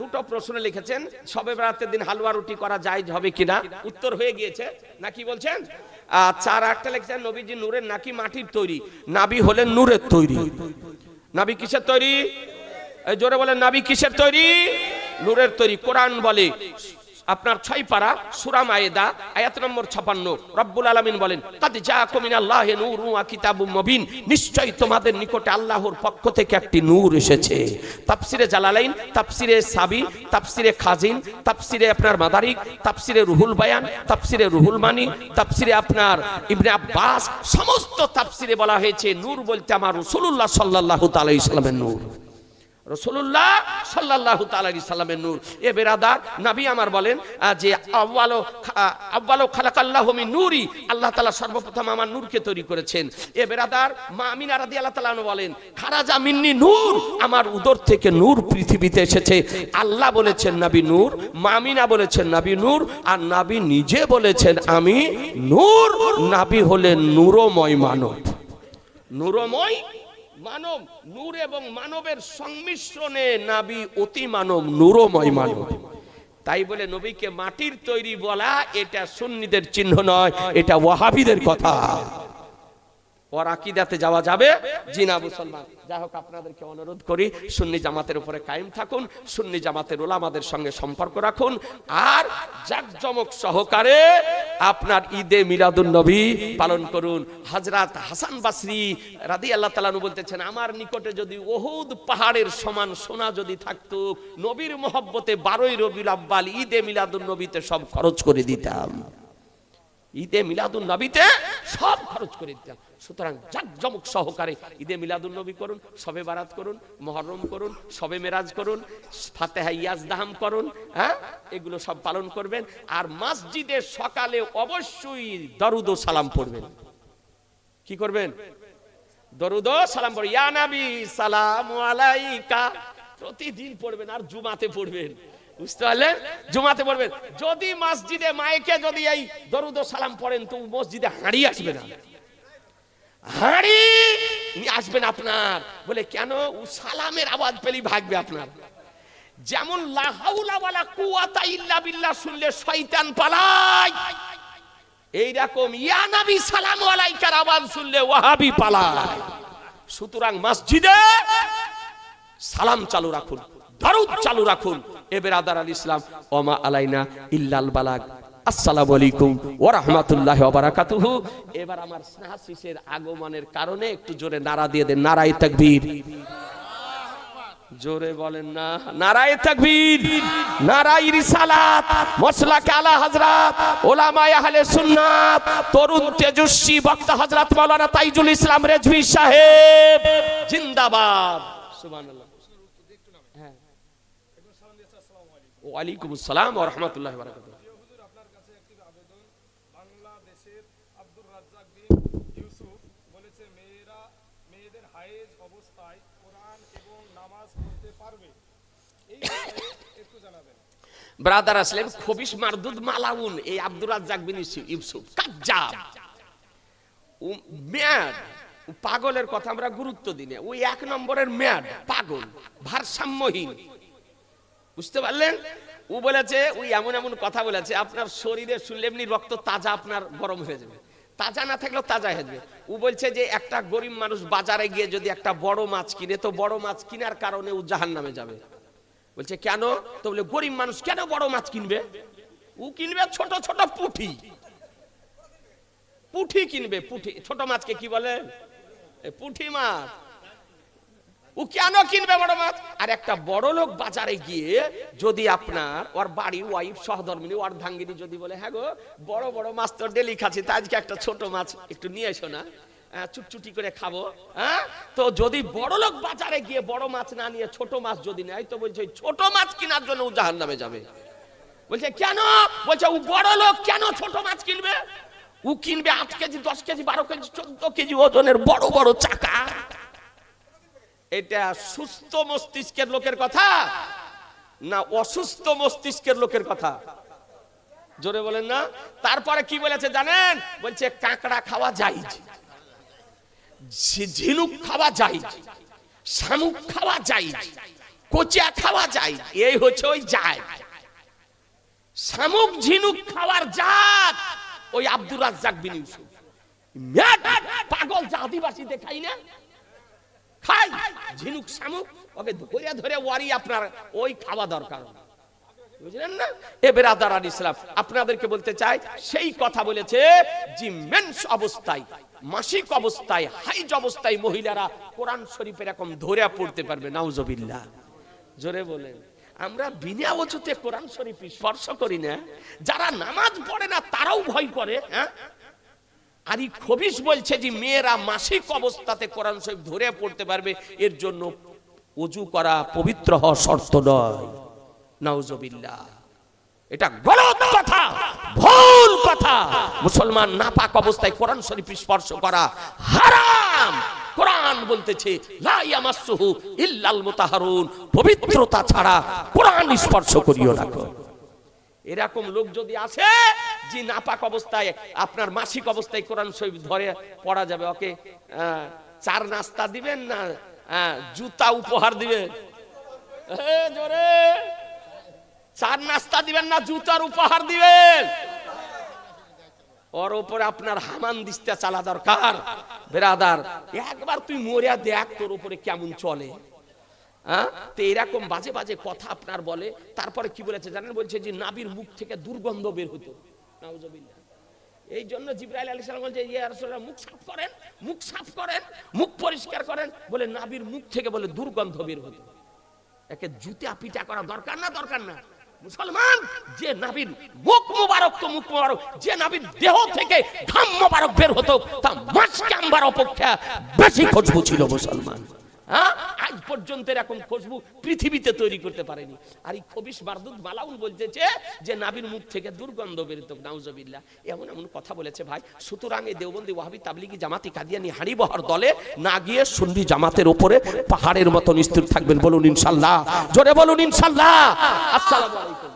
দুটো প্রশ্ন লিখেছেন, সবে বেড়াতে দিন হালুয়া রুটি করা যায় হবে কিনা? উত্তর হয়ে গিয়েছে নাকি বলছেন? চার আটটা লিখেছেন, নবীজি নূরের নাকি মাটির তৈরি, নাবি হলেন নূরের তৈরি। নাবি কিসের তৈরি? জোরে বলেন, নাবি কিসের তৈরি? নূরের তৈরি, কোরআন বলে। আপনার ছয় পারা সুরা মায়েদা, আয়াত নম্বর ছাপান্ন। রব্বুল আলামিন বলেন জাআকুম মিনাল্লাহি নূরুন ওয়া কিতাবুম মুবিন। নিশ্চয়ই তোমাদের নিকটে আল্লাহর পক্ষ থেকে একটি নূর এসেছে। তাফসিরে জালালাইন, তাফসিরে সাবি, তাফসিরে খাজিন, তাফসিরে আপনার মাদারিক, তাফসিরে রুহুল বায়ান, তাফসিরে রুহুল মানি, তাফসিরে আপনার ইবনে আব্বাস, সমস্ত তাফসিরে বলা হয়েছে নূর বলতে আমার রাসূলুল্লাহ সাল্লাল্লাহু তাআলা ইসলামের নূর। রসুল্লাহ সাল্লাহ তালি সাল্লামের নূর। এ বেরাদার, নাবি আমার বলেন যে আব্বালো আব্বালো খালাকাল্লাহ মিন নূরি, আল্লাহ তালা সর্বপ্রথম আমার নূরকে তৈরি করেছেন। এ বেরাদার, মা আমিনা রাদি আল্লাহ তালা বলেন, খারাজা মিন্নি নূর, আমার উদর থেকে নূর পৃথিবীতে এসেছে। আল্লাহ বলেছেন নাবি নূর মামিনা বলেছেন নাবি নূর, আর নাবি নিজে বলেছেন আমি নূর। নাবি হলেন নূরময় মানব। নূরময় মানব নূর এবং মানবের সংমিশ্রণে নাবি অতি মানব নূরময় মানব। তাই বলে নবীকে মাটির তৈরি বলা এটা সুন্নিদের চিহ্ন নয়, এটা ওয়াহাবিদের কথা। ওর যাওয়া যাবে জিনা মুসলমান। যাই হোক, আপনাদেরকে অনুরোধ করি, সুন্নি জামাতের উপরে কায়েম থাকুন, সুন্নি জামাতের ওলামাদের সঙ্গে সম্পর্ক রাখুন, আর জাকজমক সহকারে আপনার ঈদে মিলাদুন নবী পালন করুন। হজরত হাসান বাসরি রাদি আল্লাহ তালানু বলতেছেন, আমার নিকটে যদি ওহুদ পাহাড়ের সমান সোনা যদি থাকতো, নবীর মহব্বতে বারোই রবিউল আব্বাল ঈদে মিলাদুন নবীতে সব খরচ করে দিতাম। ঈদে মিলাদুন নবীতে সব খরচ করে দিতাম সুতরাং জাকজমক সহকারে ঈদে মিলাদুন নবী করুন, সবে বারাত করুন, মহরম করুন, সবে মেরাজ করুন, ফাতেহা ইয়াজদাহাম করুন হ্যাঁ? এগুলো সব পালন করবেন। আর মসজিদে সকালে অবশ্যই দরুদ ও সালাম পড়বেন। কি করবেন? দরুদ ও সালাম পড়বেন। ইয়া নবী, সালাম আলাইকা। প্রতিদিন পড়বেন, আর জুমাতে পড়বেন। বুঝতে পারলেন জুমাতে পড়বেন যদি মসজিদে মাইকে যদি এই দরুদ সালাম পড়েন, তো মসজিদে হাঁড়ি আসবে না। হাঁড়ি আসবেন আপনার। বলে, কেন? ও সালামের আওয়াজ পেলেই ভাগবে আপনার। যেমন লাহাউলা কুওয়াতা ইল্লা বিল্লাহ শুনলে শয়তান পালায়। এইরকম, ইয়া নবী, সালাম আলাইকার আওয়াজ শুনলে ওয়াহাবি পালায়। সুতরাং মসজিদে সালাম চালু রাখুন, দারুদ চালু রাখুন। এ বেরাদার আল ইসলাম, ওমা আলাইনা ইল্লাল বালাগ। আসসালামু আলাইকুম ওয়া রাহমাতুল্লাহি ওয়া বারাকাতুহু। এবার আমার স্নেহাশিসের আগমনের কারণে একটু জোরে নারা দিয়ে দেন, নারায়ে তাকবীর। জোরে বলেন না, নারায়ে তাকবীর। নারায়ে রিসালাত, মসলাকে আলা হযরত, ওলামায়ে আহলে সুন্নাত, তরুণ তেজস্বী বক্তা হযরত মাওলানা তাইজুল ইসলাম রেজভী সাহেব, জিন্দাবাদ। সুবহানাল্লাহ। ওয়ালাইকুম আসসালাম ওয়া রাহমাতুল্লাহি ওয়া বারাকাতুহু। হুজুর আপনার কাছে একটি আবেদন। বাংলাদেশের আব্দুর রাজ্জাক বিন ইউসুফ বলেছে মেয়েরা মেয়েদের হায়েজ অবস্থায় কোরআন এবং নামাজ পড়তে পারবে। এই একটু জানাবেন। ব্রাদার আসলেন খবিস মারদুদ মালাউন এই আব্দুর রাজ্জাক বিন ইউসুফ- ইউসুফ। কাজ্জাব। ও ম্যাড। পাগলের কথা আমরা গুরুত্ব দিই না। ওই এক নম্বরের ম্যাড পাগল ভারসাম্যহীন। বুঝতে পারলেন? ও বলেছে, ওই এমন এমন কথা বলেছে, আপনার শরীরে শুনলে এমনি রক্ত তাজা আপনার গরম হয়ে যাবে। তাজা না থাকলেও তাজা হয়ে যাবে। ও বলছে যে, একটা গরিব মানুষ বাজারে গিয়ে যদি একটা বড় মাছ কিনে, তো বড় মাছ কেনার কারণে ও জাহান নামে যাবে। বলছে, কেন? তো বলে, গরিব মানুষ কেন বড় মাছ কিনবে? ও কিনবে ছোট ছোট পুঁটি। পুঁটি কিনবে, পুঁটি। ছোট মাছকে কি বলে? পুঁটি মাছ। ও কেন কিনবে বড় মাছ? আর একটা বড় লোক বাজারে গিয়ে যদি আপনার ওর বাড়ি ওয়াইফ সহধর্মিনী ওর ধাঙ্গিনী যদি বলে হ্যাঁ গো বড় বড় মাছ তো ডেলি খাচ্ছি তা আজকে একটা ছোট মাছ একটু নিয়ে এসো না। আহ, চুটচুটি করে খাব হ্যাঁ? তো যদি বড় লোক বাজারে গিয়ে বড় মাছ না নিয়ে ছোট মাছ যদি নেয় তো বলছে ছোট মাছ কেনার জন্য ও জাহান নামে যাবে। বলছে কেন? বলছে ও বড় লোক কেন ছোট মাছ কিনবে? ও কিনবে আট কেজি দশ কেজি বারো কেজি চোদ্দ কেজি ওজনের বড় বড় চাকা। এটা সুস্থ মস্তিষ্কের লোকের কথা না অসুস্থ মস্তিষ্কের লোকের কথা? জোরে বলেন না। তারপরে কি বলেছে জানেন? বলছে, কাঁকড়া খাওয়া যায় ঝিনুক খাওয়া যায় শামুক খাওয়া যায় কোচা খাওয়া যায় এই হচ্ছে ওই যায়। শামুক, ঝিনুক খাওয়ার জাত ওই আব্দুর রাজ্জাক বিন ইউসুফ। পাগল যে আদিবাসীতে খাই না? খাই, ঝিনুক শামুক, ওকে ধরে ধরে ওয়ারি আপনার, ওই খাওয়া দরকার। বুঝলেন না? এ বেরাদার আল ইসলাম, আপনাদেরকে বলতে চাই, সেই কথা বলেছে অবস্থায়, মাসিক অবস্থায়, হাইজ অবস্থায় মহিলারা কোরআন শরীফের এরকম ধরে পড়তে পারবে, নাউজবিল্লাহ। জোরে বলেন। আমরা বিনা অজুতে কোরআন শরীফ স্পর্শ করি না, যারা নামাজ পড়ে না, তারাও ভয় করে হ্যাঁ? আর এই খবিস বলছে যে, মেয়েরা মাসিক অবস্থাতে কোরআন শরীফ ধরে পড়তে পারবে, এর জন্য অজু করা পবিত্র হওয়া শর্ত নয়। নাউজবিল্লাহ। এটা গলত কথা, ভুল কথা। মুসলমান নাপাক অবস্থায় কোরআন শরীফ স্পর্শ করা হারাম। কোরআন বলতেছে, লা ইয়ামাসসুহু ইল্লাল মুতাহারুন। পবিত্রতা ছাড়া কোরআন স্পর্শ করিও না এরকম লোক যদি আসে যে নাপাক অবস্থায়, আপনার মাসিক অবস্থায় কোরআন শরীফ ধরে পড়া যাবে। ওকে চার নাস্তা দিবেন না জুতা উপহার দিবেন? জোরে। চার নাস্তা দিবেন না, জুতার উপহার দিবেন? ওর উপরে আপনার হামান দিস্তা চালা দরকার। বেরাদার, একবার তুই মরিয়া দেখ তোর উপরে কেমন চলে। হ্যাঁ তো এরকম বাজে বাজে কথা আপনার বলে, তারপরে কি বলেছে জানেন? বলছে যে, নাবির মুখ থেকে দুর্গন্ধ বের হতো নাউজুবিল্লাহ। এই জন্য জিব্রাইল আলী সালাম বলছে, ইয়া রাসূলুল্লাহ, মুখ সাফ করেন, মুখ সাফ করেন, মুখ পরিষ্কার করেন। বলে নাবির মুখ থেকে বলে দুর্গন্ধ বের হতো। একে জুতা পিটা করা দরকার না দরকার না। মুসলমান, যে নাবির মুখ মুবারক তো মুখ মুবারক, যে নাবির দেহ থেকে ঘাম মুবারক বের হতো, তা কাম্বার অপেক্ষা বেশি খুশবু ছিল মুসলমান। হ্যাঁ? আজ পর্যন্ত এরকম খুশবু পৃথিবীতে তৈরি করতে পারেনি। আর এই খবিস মারদুদ মালাউন বলতেছে যে, নাবির মুখ থেকে দুর্গন্ধ বেরোত নাউজবিল্লাহ। এমন এমন কথা বলেছে ভাই। সুতরাং এই দেওবন্দি ওয়াহাবি তাবলিগি জামাতি কাদিয়ানি হাড়ি বহার দলে না গিয়ে সুন্নি জামাতের উপরে পাহাড়ের মতন স্থির থাকবেন বলুন ইনশাল্লাহ। জোরে বলুন ইনশাল্লাহ। আসসালামু আলাইকুম।